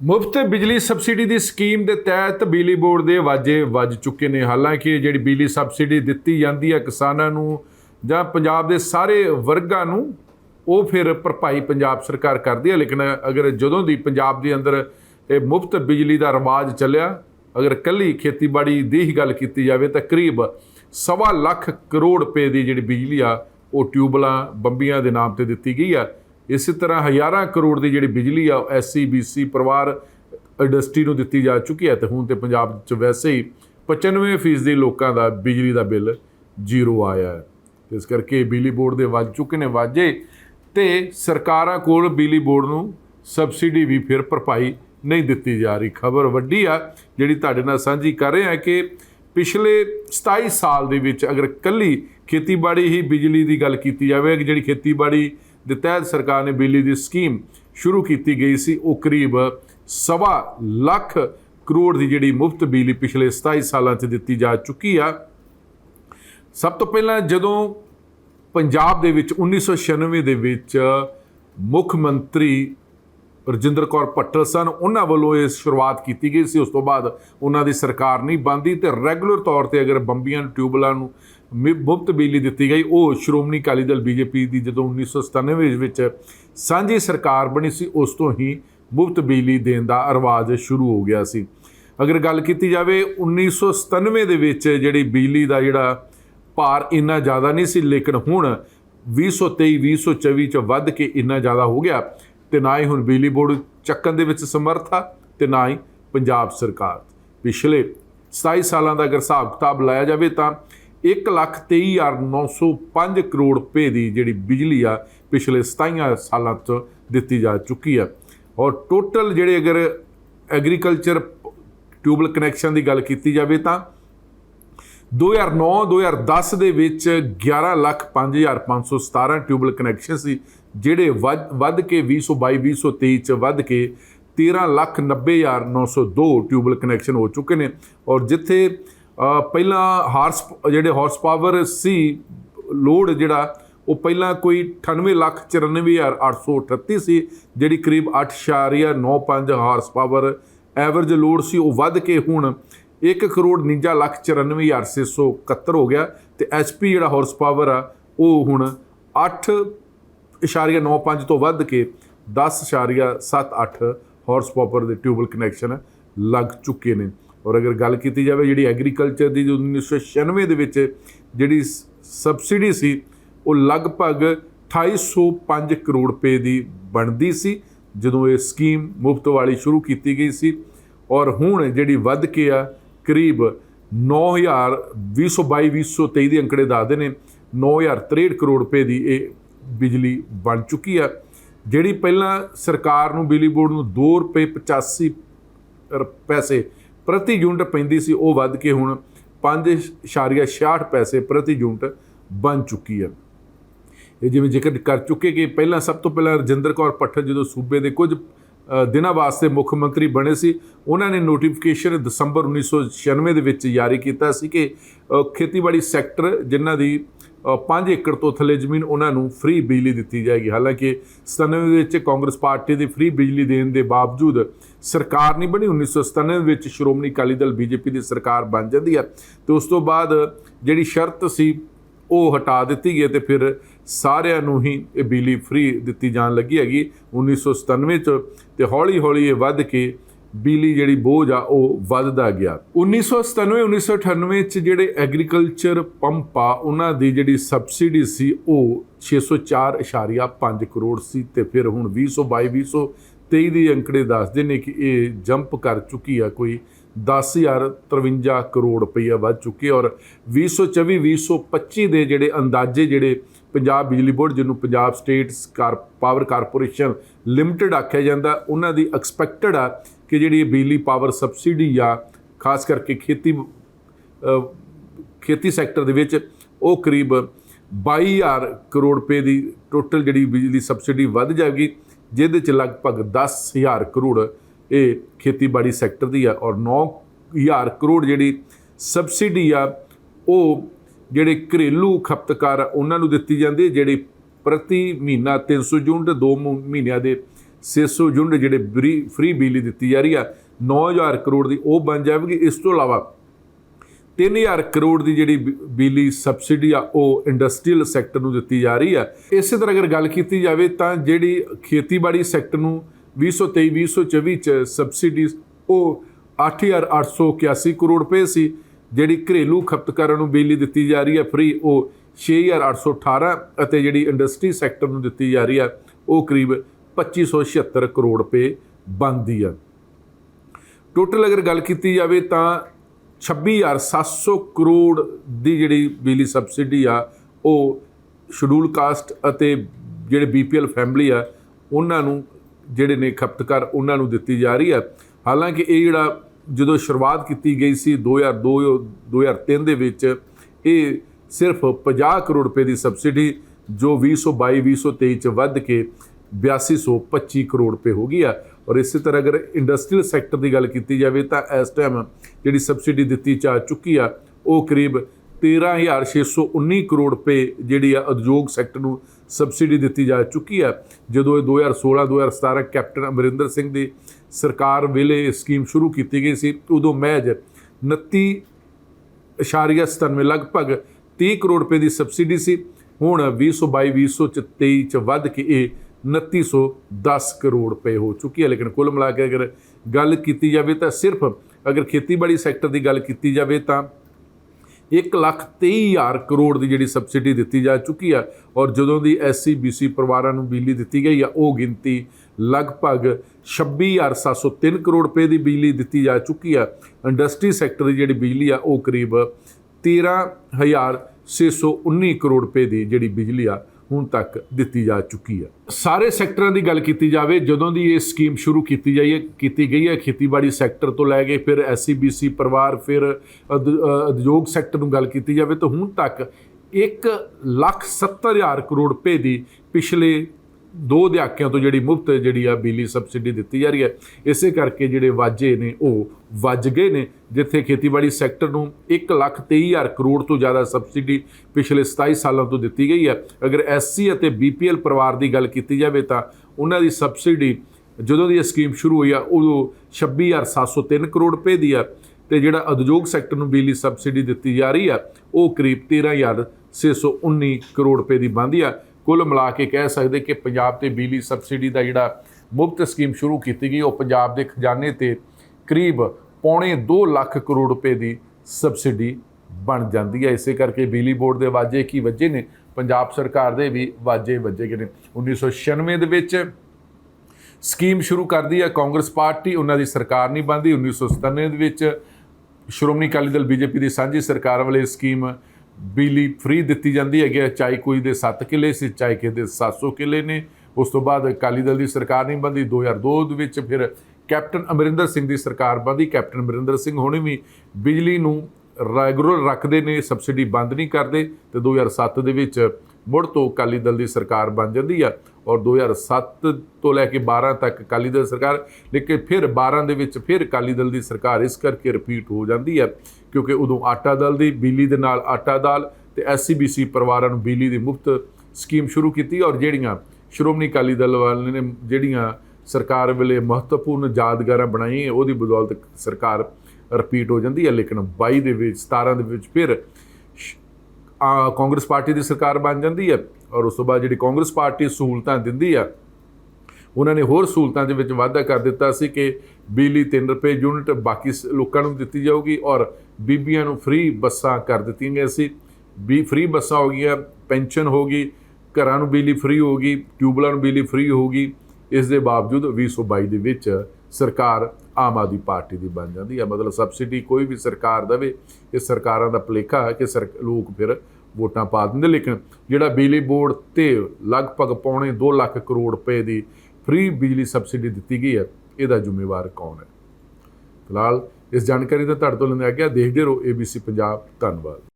ਮੁਫਤ ਬਿਜਲੀ ਸਬਸਿਡੀ ਦੀ ਸਕੀਮ ਦੇ ਤਹਿਤ ਬਿਜਲੀ ਬੋਰਡ ਦੇ ਵਾਜੇ ਵੱਜ ਚੁੱਕੇ ਨੇ। ਹਾਲਾਂਕਿ ਜਿਹੜੀ ਬਿਜਲੀ ਸਬਸਿਡੀ ਦਿੱਤੀ ਜਾਂਦੀ ਹੈ ਕਿਸਾਨਾਂ ਨੂੰ ਜਾਂ ਪੰਜਾਬ ਦੇ ਸਾਰੇ ਵਰਗਾਂ ਨੂੰ, ਉਹ ਫਿਰ ਭਰਪਾਈ ਪੰਜਾਬ ਸਰਕਾਰ ਕਰਦੀ ਹੈ। ਲੇਕਿਨ ਅਗਰ ਜਦੋਂ ਦੀ ਪੰਜਾਬ ਦੇ ਅੰਦਰ ਇਹ ਮੁਫਤ ਬਿਜਲੀ ਦਾ ਰਿਵਾਜ ਚੱਲਿਆ, ਅਗਰ ਕੱਲੀ ਖੇਤੀਬਾੜੀ ਦੀ ਹੀ ਗੱਲ ਕੀਤੀ ਜਾਵੇ ਤਾਂ ਕਰੀਬ ਸਵਾ ਲੱਖ ਕਰੋੜ ਰੁਪਏ ਦੀ ਜਿਹੜੀ ਬਿਜਲੀ ਆ, ਉਹ ਟਿਊਬਲਾਂ, ਬੰਬੀਆਂ ਦੇ ਨਾਮ ਤੇ ਦਿੱਤੀ ਗਈ ਆ। ਇਸੇ ਤਰ੍ਹਾਂ ਹਜ਼ਾਰਾਂ ਕਰੋੜ ਦੀ ਜਿਹੜੀ ਬਿਜਲੀ ਆ ਐਸਸੀ ਬੀਸੀ ਪਰਿਵਾਰ ਇੰਡਸਟਰੀ ਨੂੰ ਦਿੱਤੀ ਜਾ ਚੁੱਕੀ ਹੈ ਤੇ ਹੁਣ ਤੇ ਪੰਜਾਬ 'ਚ ਵੈਸੇ ਹੀ 95% ਦੇ ਲੋਕਾਂ ਦਾ ਬਿਜਲੀ ਦਾ ਬਿੱਲ ਜ਼ੀਰੋ ਆਇਆ ਹੈ। ਇਸ ਕਰਕੇ ਬਿਜਲੀ ਬੋਰਡ ਦੇ ਵੱਜ ਚੁੱਕੇ ਨੇ ਵਾਜੇ ਤੇ ਸਰਕਾਰਾਂ ਕੋਲ ਬਿਜਲੀ ਬੋਰਡ ਨੂੰ ਸਬਸਿਡੀ ਵੀ ਫਿਰ ਭਰਪਾਈ ਨਹੀਂ ਦਿੱਤੀ ਜਾ ਰਹੀ। ਖਬਰ ਵੱਡੀ ਆ, ਜਿਹੜੀ ਤੁਹਾਡੇ ਨਾਲ ਸਾਂਝੀ ਕਰ ਰਹੇ ਹਾਂ ਕਿ ਪਿਛਲੇ 27 ਸਾਲ ਦੇ ਵਿੱਚ ਅਗਰ ਕੱਲੀ ਖੇਤੀਬਾੜੀ ਹੀ ਬਿਜਲੀ ਦੀ ਗੱਲ ਕੀਤੀ ਜਾਵੇ ਕਿ ਜਿਹੜੀ ਖੇਤੀਬਾੜੀ ਦੇ ਤਹਿਤ ਸਰਕਾਰ ਨੇ ਬਿਜਲੀ ਦੀ ਸਕੀਮ ਸ਼ੁਰੂ ਕੀਤੀ ਗਈ ਸੀ। ਉਹ ਕਰੀਬ ਸਵਾ ਲੱਖ ਕਰੋੜ ਦੀ ਜਿਹੜੀ ਮੁਫਤ ਬਿਜਲੀ ਪਿਛਲੇ 27 ਸਾਲਾਂ 'ਚ ਦਿੱਤੀ ਜਾ ਚੁੱਕੀ ਆ। ਸਭ ਤੋਂ ਪਹਿਲਾਂ ਜਦੋਂ ਪੰਜਾਬ ਦੇ ਵਿੱਚ 1996 ਦੇ ਵਿੱਚ ਮੁੱਖ ਮੰਤਰੀ ਰਜਿੰਦਰ ਕੌਰ ਪੱਟਲ ਸਨ। ਉਹਨਾਂ ਵੱਲੋਂ ਇਹ ਸ਼ੁਰੂਆਤ ਕੀਤੀ ਗਈ ਸੀ। ਉਸ ਤੋਂ ਬਾਅਦ ਉਹਨਾਂ ਦੀ ਸਰਕਾਰ ਨਹੀਂ ਬੰਦੀ ਤੇ ਰੈਗੂਲਰ ਤੌਰ ਤੇ ਅਗਰ ਬੰਬੀਆਂ ਨੂੰ ਟਿਊਬਲਾਂ ਨੂੰ ਮਿ- ਮੁਫਤ ਬਿਜਲੀ ਦਿੱਤੀ ਗਈ, ਉਹ ਸ਼੍ਰੋਮਣੀ ਅਕਾਲੀ ਦਲ ਬੀਜੇਪੀ ਦੀ ਜਦੋਂ 1997 ਵਿੱਚ ਸਾਂਝੀ ਸਰਕਾਰ ਬਣੀ ਸੀ, ਉਸ ਤੋਂ ਹੀ ਮੁਫਤ ਬਿਜਲੀ ਦੇਣ ਦਾ ਰਿਵਾਜ ਸ਼ੁਰੂ ਹੋ ਗਿਆ ਸੀ। ਅਗਰ ਗੱਲ ਕੀਤੀ ਜਾਵੇ 1997 ਦੇ ਵਿੱਚ ਜਿਹੜੀ ਬਿਜਲੀ ਦਾ ਜਿਹੜਾ ਭਾਰ ਇੰਨਾ ਜ਼ਿਆਦਾ ਨਹੀਂ ਸੀ, ਲੇਕਿਨ ਹੁਣ 2023 2024 ਚ ਵੱਧ ਕੇ ਇੰਨਾ ਜ਼ਿਆਦਾ ਹੋ ਗਿਆ। ਤੇ ਨਾ ਹੀ ਹੁਣ ਬਿਜਲੀ ਬੋਰਡ ਚੱਕਣ ਦੇ ਵਿੱਚ ਸਮਰਥ ਆ ਤੇ ਨਾ ਹੀ ਪੰਜਾਬ ਸਰਕਾਰ। ਪਿਛਲੇ 27 ਸਾਲਾਂ ਦਾ ਅਗਰ ਹਿਸਾਬ ਕਿਤਾਬ ਲਾਇਆ ਜਾਵੇ ਤਾਂ 1,23,905 ਕਰੋੜ ਰੁਪਏ ਦੀ ਜਿਹੜੀ ਬਿਜਲੀ ਆ ਪਿਛਲੇ 27 ਸਾਲਾਂ ਤੋਂ ਦਿੱਤੀ ਜਾ ਚੁੱਕੀ ਆ। ਔਰ ਟੋਟਲ ਜਿਹੜੇ ਅਗਰ ਐਗਰੀਕਲਚਰ ਟਿਊਬਲ ਕਨੈਕਸ਼ਨ ਦੀ ਗੱਲ ਕੀਤੀ ਜਾਵੇ ਤਾਂ 2009-2010 ਦੇ ਵਿੱਚ 11,05,517 ਟਿਊਬਲ ਕਨੈਕਸ਼ਨ ਸੀ ਜਿਹੜੇ ਵੱਧ ਵੱਧ ਕੇ 2022-2023 ਚ ਵੱਧ ਕੇ 13,90,902 ਟਿਊਬਲ ਕਨੈਕਸ਼ਨ ਹੋ ਚੁੱਕੇ ਨੇ। ਔਰ ਜਿੱਥੇ ਪਹਿਲਾਂ ਹਾਰਸ ਜਿਹੜੇ ਹਾਰਸ ਪਾਵਰ ਸੀ ਲੋਡ ਜਿਹੜਾ ਉਹ ਪਹਿਲਾਂ ਕੋਈ 98,94,838 ਸੀ ਜਿਹੜੀ ਕਰੀਬ 8.95 ਹਾਰਸ ਪਾਵਰ ਐਵਰੇਜ ਲੋਡ ਸੀ ਉਹ ਵੱਧ ਕੇ ਹੁਣ 1 ਕਰੋੜ 49 ਲੱਖ 94671 ਹੋ ਗਿਆ। ਤੇ ਐਚਪੀ ਜਿਹੜਾ ਹਾਰਸ ਪਾਵਰ ਆ ਉਹ ਹੁਣ 8.95 ਤੋਂ ਵੱਧ ਕੇ 10.78 ਹਾਰਸ ਪਾਵਰ ਦੇ ਟਿਊਬਲ ਕਨੈਕਸ਼ਨ ਲੱਗ ਚੁੱਕੇ ਨੇ। ਔਰ ਅਗਰ ਗੱਲ ਕੀਤੀ ਜਾਵੇ ਜਿਹੜੀ ਐਗਰੀਕਲਚਰ ਦੀ ਜੋ 1996 ਦੇ ਵਿੱਚ ਜਿਹੜੀ ਸ- ਸਬਸਿਡੀ ਸੀ, ਉਹ ਲਗਭਗ 2805 ਕਰੋੜ ਰੁਪਏ ਦੀ ਬਣਦੀ ਸੀ, ਜਦੋਂ ਇਹ ਸਕੀਮ ਮੁਫਤ ਵਾਲੀ ਸ਼ੁਰੂ ਕੀਤੀ ਗਈ ਸੀ। ਔਰ ਹੁਣ ਜਿਹੜੀ ਵੱਧ ਕੇ ਆ, ਕਰੀਬ 9000 2022 2023 ਦੇ ਅੰਕੜੇ ਦੱਸਦੇ ਨੇ 9063 ਕਰੋੜ ਰੁਪਏ ਦੀ ਇਹ ਬਿਜਲੀ ਬਣ ਚੁੱਕੀ ਆ, ਜਿਹੜੀ ਪਹਿਲਾਂ ਸਰਕਾਰ ਨੂੰ ਬਿਜਲੀ ਬੋਰਡ ਨੂੰ 2 ਰੁਪਏ 85 ਪੈਸੇ ਪ੍ਰਤੀ ਯੂਨਿਟ ਪੈਂਦੀ ਸੀ, ਉਹ ਵੱਧ ਕੇ ਹੁਣ 5.66 ਪੈਸੇ ਪ੍ਰਤੀ ਯੂਨਿਟ ਬਣ ਚੁੱਕੀ ਹੈ ਇਹ ਜਿਵੇਂ ਜ਼ਿਕਰ ਕਰ ਚੁੱਕੇ ਕਿ ਪਹਿਲਾਂ ਸਭ ਤੋਂ ਪਹਿਲਾਂ ਰਜਿੰਦਰ ਕੌਰ ਪੱਠਲ ਜਦੋਂ ਸੂਬੇ ਦੇ ਕੁਝ ਦਿਨਾਂ ਵਾਸਤੇ ਮੁੱਖ ਮੰਤਰੀ ਬਣੇ ਸੀ। ਉਹਨਾਂ ਨੇ ਨੋਟੀਫਿਕੇਸ਼ਨ ਦਸੰਬਰ 1996 ਦੇ ਵਿੱਚ ਜਾਰੀ ਕੀਤਾ ਸੀ ਕਿ ਖੇਤੀਬਾੜੀ ਸੈਕਟਰ ਜਿਨ੍ਹਾਂ ਦੀ 5 ਏਕੜ ਤੋਂ ਥੱਲੇ ਜ਼ਮੀਨ ਉਹਨਾਂ ਨੂੰ ਫ੍ਰੀ ਬਿਜਲੀ ਦਿੱਤੀ ਜਾਏਗੀ। ਹਾਲਾਂਕਿ 97 ਦੇ ਵਿੱਚ ਕਾਂਗਰਸ ਪਾਰਟੀ ਦੀ ਫ੍ਰੀ ਬਿਜਲੀ ਦੇਣ ਦੇ ਬਾਵਜੂਦ ਸਰਕਾਰ ਨਹੀਂ ਬਣੀ 1997 ਵਿੱਚ ਸ਼੍ਰੋਮਣੀ ਅਕਾਲੀ ਦਲ ਬੀਜੇਪੀ ਦੀ ਸਰਕਾਰ ਬਣ ਜਾਂਦੀ ਹੈ। ਤੇ ਉਸ ਤੋਂ ਬਾਅਦ ਜਿਹੜੀ ਸ਼ਰਤ ਸੀ ਉਹ ਹਟਾ ਦਿੱਤੀ ਗਈ ਤੇ ਫਿਰ ਸਾਰਿਆਂ ਨੂੰ ਹੀ ਇਹ ਬਿਜਲੀ ਫ੍ਰੀ ਦਿੱਤੀ ਜਾਣ ਲੱਗੀ ਹੈਗੀ। 1997 ਚ ਤੇ ਹੌਲੀ ਹੌਲੀ ਇਹ ਵੱਧ ਕੇ ਬਿਜਲੀ ਜਿਹੜੀ ਬੋਝ ਆ, ਉਹ ਵੱਧਦਾ ਗਿਆ। 1997 1998 ਚ ਜਿਹੜੇ ਐਗਰੀਕਲਚਰ ਪੰਪ ਆ, ਉਹਨਾਂ ਦੀ ਜਿਹੜੀ ਸਬਸਿਡੀ ਸੀ, ਉਹ 604.5 ਕਰੋੜ ਸੀ ਤੇ ਫਿਰ ਹੁਣ 2022 2023 ਦੇ ਅੰਕੜੇ ਦੱਸਦੇ ਨੇ ਕਿ ਇਹ ਜੰਪ ਕਰ ਚੁੱਕੀ ਆ ਕੋਈ 10053 ਕਰੋੜ ਰੁਪਈਆ ਵੱਧ ਚੁੱਕੇ ਔਰ 2024 2025 ਦੇ ਜਿਹੜੇ ਅੰਦਾਜ਼ੇ ਜਿਹੜੇ ਪੰਜਾਬ ਬਿਜਲੀ ਬੋਰਡ, ਜਿਹਨੂੰ Punjab state car, power corporation limited ਆਖਿਆ ਜਾਂਦਾ, ਉਹਨਾਂ ਦੀ ਐਕਸਪੈਕਟਡ ਆ ਕਿ ਜਿਹੜੀ ਇਹ ਬਿਜਲੀ ਪਾਵਰ ਸਬਸਿਡੀ ਆ, ਖਾਸ ਕਰਕੇ ਖੇਤੀ ਖੇਤੀ ਸੈਕਟਰ ਦੇ ਵਿੱਚ, ਉਹ ਕਰੀਬ 22000 ਕਰੋੜ ਰੁਪਏ ਦੀ ਟੋਟਲ ਜਿਹੜੀ ਬਿਜਲੀ ਸਬਸਿਡੀ ਵੱਧ ਜਾਏਗੀ ਜਿਹਦੇ ਚ ਲਗਭਗ 10000 ਕਰੋੜ ਇਹ ਖੇਤੀਬਾੜੀ ਸੈਕਟਰ ਦੀ ਆ ਔਰ 9000 ਕਰੋੜ ਜਿਹੜੀ ਸਬਸਿਡੀ ਆ ਉਹ ਜਿਹੜੇ ਘਰੇਲੂ ਖਪਤਕਾਰ ਆ, ਉਹਨਾਂ ਨੂੰ ਦਿੱਤੀ ਜਾਂਦੀ ਹੈ ਜਿਹੜੀ ਪ੍ਰਤੀ ਮਹੀਨਾ 300 ਯੂਨਿਟ ਦੋ ਮਹੀਨਿਆਂ ਦੇ 600 ਯੂਨਿਟ ਜਿਹੜੇ ਫ੍ਰੀ ਬਿਜਲੀ ਦਿੱਤੀ ਜਾ ਰਹੀ ਆ 9000 ਕਰੋੜ ਦੀ ਉਹ ਬਣ ਜਾਵੇਗੀ। ਇਸ ਤੋਂ ਇਲਾਵਾ 3000 ਕਰੋੜ ਦੀ ਜਿਹੜੀ ਬਿ- ਬਿਜਲੀ ਸਬਸਿਡੀ ਆ ਉਹ ਇੰਡਸਟਰੀਅਲ ਸੈਕਟਰ ਨੂੰ ਦਿੱਤੀ ਜਾ ਰਹੀ ਆ। ਇਸੇ ਤਰ੍ਹਾਂ ਅਗਰ ਗੱਲ ਕੀਤੀ ਜਾਵੇ ਤਾਂ ਜਿਹੜੀ ਖੇਤੀਬਾੜੀ ਸੈਕਟਰ ਨੂੰ 2023 2024 ਚ ਸਬਸਿਡੀਜ਼ ਉਹ 8881 ਕਰੋੜ ਰੁਪਏ ਸੀ, ਜਿਹੜੀ ਘਰੇਲੂ ਖਪਤਕਾਰਾਂ ਨੂੰ ਬਿਜਲੀ ਦਿੱਤੀ ਜਾ ਰਹੀ ਹੈ ਫ੍ਰੀ ਉਹ 6818 ਅਤੇ ਜਿਹੜੀ ਇੰਡਸਟਰੀ ਸੈਕਟਰ ਨੂੰ ਦਿੱਤੀ ਜਾ ਰਹੀ ਹੈ, ਉਹ ਕਰੀਬ 2576 ਕਰੋੜ ਰੁਪਏ ਬਣਦੀ ਆ ਟੋਟਲ ਅਗਰ ਗੱਲ ਕੀਤੀ ਜਾਵੇ ਤਾਂ 26700 ਕਰੋੜ ਦੀ ਜਿਹੜੀ ਬਿਜਲੀ ਸਬਸਿਡੀ ਆ, ਉਹ ਸ਼ਡਿਊਲ ਕਾਸਟ ਅਤੇ ਜਿਹੜੇ ਬੀਪੀਐਲ ਫੈਮਿਲੀ ਆ, ਉਹਨਾਂ ਨੂੰ ਜਿਹੜੇ ਨੇ ਖਪਤਕਾਰ ਉਹਨਾਂ ਨੂੰ ਦਿੱਤੀ ਜਾ ਰਹੀ ਹੈ। ਹਾਲਾਂਕਿ ਇਹ ਜਿਹੜਾ ਜਦੋਂ ਸ਼ੁਰੂਆਤ ਕੀਤੀ ਗਈ ਸੀ 2002 2003 ਦੇ ਵਿੱਚ, ਇਹ ਸਿਰਫ 50 ਕਰੋੜ ਰੁਪਏ ਦੀ ਸਬਸਿਡੀ ਜੋ 2022 2023 ਚ ਵੱਧ ਕੇ 8225 ਕਰੋੜ ਰੁਪਏ ਹੋ ਗਈ ਆ। ਔਰ ਇਸੇ ਤਰ੍ਹਾਂ ਅਗਰ ਇੰਡਸਟਰੀਅਲ ਸੈਕਟਰ ਦੀ ਗੱਲ ਕੀਤੀ ਜਾਵੇ ਤਾਂ ਇਸ ਟਾਈਮ ਜਿਹੜੀ ਸਬਸਿਡੀ ਦਿੱਤੀ ਜਾ ਚੁੱਕੀ ਆ, ਉਹ ਕਰੀਬ 13619 ਕਰੋੜ ਰੁਪਏ ਜਿਹੜੀ ਆ ਉਦਯੋਗ ਸੈਕਟਰ ਨੂੰ ਸਬਸਿਡੀ ਦਿੱਤੀ ਜਾ ਚੁੱਕੀ ਹੈ। ਜਦੋਂ ਇਹ 2016 2017 ਕੈਪਟਨ ਅਮਰਿੰਦਰ ਸਿੰਘ ਦੀ ਸਰਕਾਰ ਵੇਲੇ ਇਹ ਸਕੀਮ ਸ਼ੁਰੂ ਕੀਤੀ ਗਈ ਸੀ, ਉਦੋਂ ਮਹਿਜ 29 0.97 ਲਗਭਗ 30 ਕਰੋੜ ਰੁਪਏ ਦੀ ਸਬਸਿਡੀ ਸੀ। ਹੁਣ 2022 2023 ਚ ਵੱਧ ਕੇ ਇਹ 2910 ਕਰੋੜ ਰੁਪਏ ਹੋ ਚੁੱਕੀ ਹੈ। ਲੇਕਿਨ ਕੁੱਲ ਮਿਲਾ ਕੇ ਅਗਰ ਗੱਲ ਕੀਤੀ ਜਾਵੇ ਤਾਂ ਸਿਰਫ ਅਗਰ ਖੇਤੀਬਾੜੀ ਸੈਕਟਰ ਦੀ ਗੱਲ ਕੀਤੀ ਜਾਵੇ ਤਾਂ ਇੱਕ ਲੱਖ ਤੇਈ ਹਜ਼ਾਰ ਕਰੋੜ ਦੀ ਜਿਹੜੀ ਸਬਸਿਡੀ ਦਿੱਤੀ ਜਾ ਚੁੱਕੀ ਆ ਔਰ ਜਦੋਂ ਦੀ ਐਸਸੀ ਬੀਸੀ ਪਰਿਵਾਰਾਂ ਨੂੰ ਬਿਜਲੀ ਦਿੱਤੀ ਗਈ ਆ, ਉਹ ਗਿਣਤੀ ਲਗਭਗ 26703 ਕਰੋੜ ਰੁਪਏ ਦੀ ਬਿਜਲੀ ਦਿੱਤੀ ਜਾ ਚੁੱਕੀ ਆ। ਇੰਡਸਟਰੀ ਸੈਕਟਰ ਦੀ ਜਿਹੜੀ ਬਿਜਲੀ ਆ, ਉਹ ਕਰੀਬ 13619 ਕਰੋੜ ਰੁਪਏ ਦੀ ਜਿਹੜੀ ਬਿਜਲੀ ਆ ਹੁਣ ਤੱਕ ਦਿੱਤੀ ਜਾ ਚੁੱਕੀ ਹੈ ਸਾਰੇ ਸੈਕਟਰਾਂ ਦੀ ਗੱਲ ਕੀਤੀ ਜਾਵੇ, ਜਦੋਂ ਦੀ ਇਹ ਸਕੀਮ ਸ਼ੁਰੂ ਕੀਤੀ ਜਾਈ ਹੈ, ਕੀਤੀ ਗਈ ਹੈ, ਖੇਤੀਬਾੜੀ ਸੈਕਟਰ ਤੋਂ ਲੈ ਕੇ ਫਿਰ ਐਸਸੀਬੀਸੀ ਪਰਿਵਾਰ, ਫਿਰ ਉਦ- ਉਦਯੋਗ ਸੈਕਟਰ ਨੂੰ ਗੱਲ ਕੀਤੀ ਜਾਵੇ, ਤਾਂ ਹੁਣ ਤੱਕ 1 ਲੱਖ 70 ਹਜ਼ਾਰ ਕਰੋੜ ਰੁਪਏ ਦੀ ਪਿਛਲੇ ਦੋ ਦਹਾਕਿਆਂ ਤੋਂ ਜਿਹੜੀ ਮੁਫਤ ਜਿਹੜੀ ਆ ਬਿਜਲੀ ਸਬਸਿਡੀ ਦਿੱਤੀ ਜਾ ਰਹੀ ਹੈ, ਇਸੇ ਕਰਕੇ ਜਿਹੜੇ ਵਾਜੇ ਨੇ ਉਹ ਵੱਜ ਗਏ ਨੇ, ਜਿੱਥੇ ਖੇਤੀਬਾੜੀ ਸੈਕਟਰ ਨੂੰ 1 ਲੱਖ 23 ਹਜ਼ਾਰ ਕਰੋੜ ਤੋਂ ਜ਼ਿਆਦਾ ਸਬਸਿਡੀ ਪਿਛਲੇ 27 ਸਾਲਾਂ ਤੋਂ ਦਿੱਤੀ ਗਈ ਹੈ। ਅਗਰ ਐਸਸੀ ਅਤੇ ਬੀਪੀਐਲ ਪਰਿਵਾਰ ਦੀ ਗੱਲ ਕੀਤੀ ਜਾਵੇ ਤਾਂ ਉਹਨਾਂ ਦੀ ਸਬਸਿਡੀ ਜਦੋਂ ਦੀ ਇਹ ਸਕੀਮ ਸ਼ੁਰੂ ਹੋਈ ਆ, ਉਦੋਂ 26703 ਕਰੋੜ ਰੁਪਏ ਦੀ ਆ ਤੇ ਜਿਹੜਾ ਉਦਯੋਗ ਸੈਕਟਰ ਨੂੰ ਬਿਜਲੀ ਸਬਸਿਡੀ ਦਿੱਤੀ ਜਾ ਰਹੀ ਆ, ਉਹ ਕਰੀਬ 13619 ਕਰੋੜ ਰੁਪਏ ਦੀ ਬਣਦੀ ਆ। ਕੁੱਲ ਮਿਲਾ ਕੇ ਕਹਿ ਸਕਦੇ ਕਿ ਪੰਜਾਬ ਤੇ ਬਿਜਲੀ ਸਬਸਿਡੀ ਦਾ ਜਿਹੜਾ ਮੁਫਤ ਸਕੀਮ ਸ਼ੁਰੂ ਕੀਤੀ ਗਈ, ਉਹ ਪੰਜਾਬ ਦੇ ਖਜ਼ਾਨੇ ਤੇ ਕਰੀਬ ਪੌਣੇ 2 ਲੱਖ ਕਰੋੜ ਰੁਪਏ ਦੀ ਸਬਸਿਡੀ ਬਣ ਜਾਂਦੀ ਹੈ। ਇਸੇ ਕਰਕੇ ਬਿਜਲੀ ਬੋਰਡ ਦੇ ਵਾਜੇ ਕੀ ਵੱਜੇ ਨੇ, ਪੰਜਾਬ ਸਰਕਾਰ ਦੇ ਵੀ ਵਾਜੇ ਵੱਜੇ ਗਏ ਨੇ। 1996 ਦੇ ਵਿੱਚ ਸਕੀਮ ਸ਼ੁਰੂ ਕਰਦੀ ਹੈ, ਕਾਂਗਰਸ ਪਾਰਟੀ, ਉਹਨਾਂ ਦੀ ਸਰਕਾਰ ਨਹੀਂ ਬਣਦੀ। 1997 ਦੇ ਵਿੱਚ ਸ਼੍ਰੋਮਣੀ ਅਕਾਲੀ ਦਲ ਬੀਜੇਪੀ ਦੀ ਸਾਂਝੀ ਸਰਕਾਰ ਵਾਲੇ ਸਕੀਮ ਬਿਜਲੀ ਫ੍ਰੀ ਦਿੱਤੀ ਜਾਂਦੀ ਹੈਗੀ ਹੈ। ਚਾਹੇ ਕੋਈ ਦੇ 7 ਕਿੱਲੇ ਸੀ, ਚਾਹੇ ਕਿਸੇ ਦੇ 700 ਕਿੱਲੇ ਨੇ। ਉਸ ਤੋਂ ਬਾਅਦ ਅਕਾਲੀ ਦਲ ਦੀ ਸਰਕਾਰ ਨਹੀਂ ਬਣਦੀ। 2002 ਦੇ ਵਿੱਚ ਫਿਰ ਕੈਪਟਨ ਅਮਰਿੰਦਰ ਸਿੰਘ ਦੀ ਸਰਕਾਰ ਬਣਦੀ। ਕੈਪਟਨ ਅਮਰਿੰਦਰ ਸਿੰਘ ਹੁਣੇ ਵੀ ਬਿਜਲੀ ਨੂੰ ਰੈਗੂਲਰ ਰੱਖਦੇ ਨੇ, ਸਬਸਿਡੀ ਬੰਦ ਨਹੀਂ ਕਰਦੇ। ਤੇ 2007 ਦੇ ਵਿੱਚ ਮੁੜ ਤੋਂ ਅਕਾਲੀ ਦਲ ਦੀ ਸਰਕਾਰ ਬਣ ਜਾਂਦੀ ਆ ਔਰ 2007 ਤੋਂ ਲੈ ਕੇ 12 ਤੱਕ ਅਕਾਲੀ ਦਲ ਸਰਕਾਰ, ਲੇਕਿਨ ਫਿਰ 12 ਦੇ ਵਿੱਚ ਫਿਰ ਅਕਾਲੀ ਦਲ ਦੀ ਸਰਕਾਰ ਇਸ ਕਰਕੇ ਰਿਪੀਟ ਹੋ ਜਾਂਦੀ ਹੈ ਕਿਉਂਕਿ ਉਦੋਂ ਆਟਾ ਦਲ ਦੀ, ਬਿਜਲੀ ਦੇ ਨਾਲ ਆਟਾ ਦਾਲ ਤੇ ਐਸਸੀਬੀਸੀ ਪਰਿਵਾਰਾਂ ਨੂੰ ਬਿਜਲੀ ਦੀ ਮੁਫਤ ਸਕੀਮ ਸ਼ੁਰੂ ਕੀਤੀ ਔਰ ਜਿਹੜੀਆਂ ਸ਼੍ਰੋਮਣੀ ਅਕਾਲੀ ਦਲ ਵਾਲੇ ਨੇ ਜਿਹੜੀਆਂ ਸਰਕਾਰ ਵੇਲੇ ਮਹੱਤਵਪੂਰਨ ਯਾਦਗਾਰਾਂ ਬਣਾਈਆਂ, ਉਹਦੀ ਬਦੌਲਤ ਸਰਕਾਰ ਰਿਪੀਟ ਹੋ ਜਾਂਦੀ ਹੈ ਲੇਕਿਨ 22 ਦੇ ਵਿੱਚ 17 ਦੇ ਵਿੱਚ ਫਿਰ ਸ਼- ਕਾਂਗਰਸ ਪਾਰਟੀ ਦੀ ਸਰਕਾਰ ਬਣ ਜਾਂਦੀ ਹੈ ਔਰ ਉਸ ਤੋਂ ਬਾਅਦ ਜਿਹੜੀ ਕਾਂਗਰਸ ਪਾਰਟੀ ਸਹੂਲਤਾਂ ਦਿੰਦੀ ਆ, ਉਹਨਾਂ ਨੇ ਹੋਰ ਸਹੂਲਤਾਂ ਦੇ ਵਿੱਚ ਵਾਅਦਾ ਕਰ ਦਿੱਤਾ ਸੀ ਕਿ ਬਿਜਲੀ 3 ਰੁਪਏ ਯੂਨਿਟ ਬਾਕੀ ਸ- ਲੋਕਾਂ ਨੂੰ ਦਿੱਤੀ ਜਾਊਗੀ ਔਰ ਬੀਬੀਆਂ ਨੂੰ ਫ੍ਰੀ ਬੱਸਾਂ ਕਰ ਦਿੱਤੀਆਂ ਗਈਆਂ ਸੀ। ਵੀ ਫ੍ਰੀ ਬੱਸਾਂ ਹੋ ਗਈਆਂ, ਪੈਨਸ਼ਨ ਹੋ ਗਈ, ਘਰਾਂ ਨੂੰ ਬਿਜਲੀ ਫ੍ਰੀ ਹੋ ਗਈ ਟਿਊਬਲਾਂ ਨੂੰ ਬਿਜਲੀ ਫ੍ਰੀ ਹੋ ਗਈ। ਇਸ ਦੇ ਬਾਵਜੂਦ 2022 ਦੇ ਵਿੱਚ ਸਰਕਾਰ ਆਮ ਆਦਮੀ ਪਾਰਟੀ ਦੀ ਬਣ ਜਾਂਦੀ ਹੈ। ਮਤਲਬ ਸਬਸਿਡੀ ਕੋਈ ਵੀ ਸਰਕਾਰ ਦੇਵੇ, ਇਹ ਸਰਕਾਰਾਂ ਦਾ ਭੁਲੇਖਾ ਹੈ ਕਿ ਸਰ ਲੋਕ ਫਿਰ ਵੋਟਾਂ ਪਾ ਦਿੰਦੇ। ਲੇਕਿਨ ਜਿਹੜਾ ਬਿਜਲੀ ਬੋਰਡ ਤੇ ਲਗਭਗ ਪੌਣੇ 2 ਲੱਖ ਕਰੋੜ ਰੁਪਏ ਦੀ ਫ੍ਰੀ ਬਿਜਲੀ ਸਬਸਿਡੀ ਦਿੱਤੀ ਗਈ ਹੈ, ਇਹਦਾ ਜ਼ਿੰਮੇਵਾਰ ਕੌਣ ਹੈ? ਫਿਲਹਾਲ ਇਸ ਜਾਣਕਾਰੀ ਦਾ ਤੁਹਾਡੇ ਤੋਂ ਲੈਂਦੇ ਆ। ਗਿਆ ਦੇਖਦੇ ਰਹੋ ABC ਪੰਜਾਬ। ਧੰਨਵਾਦ।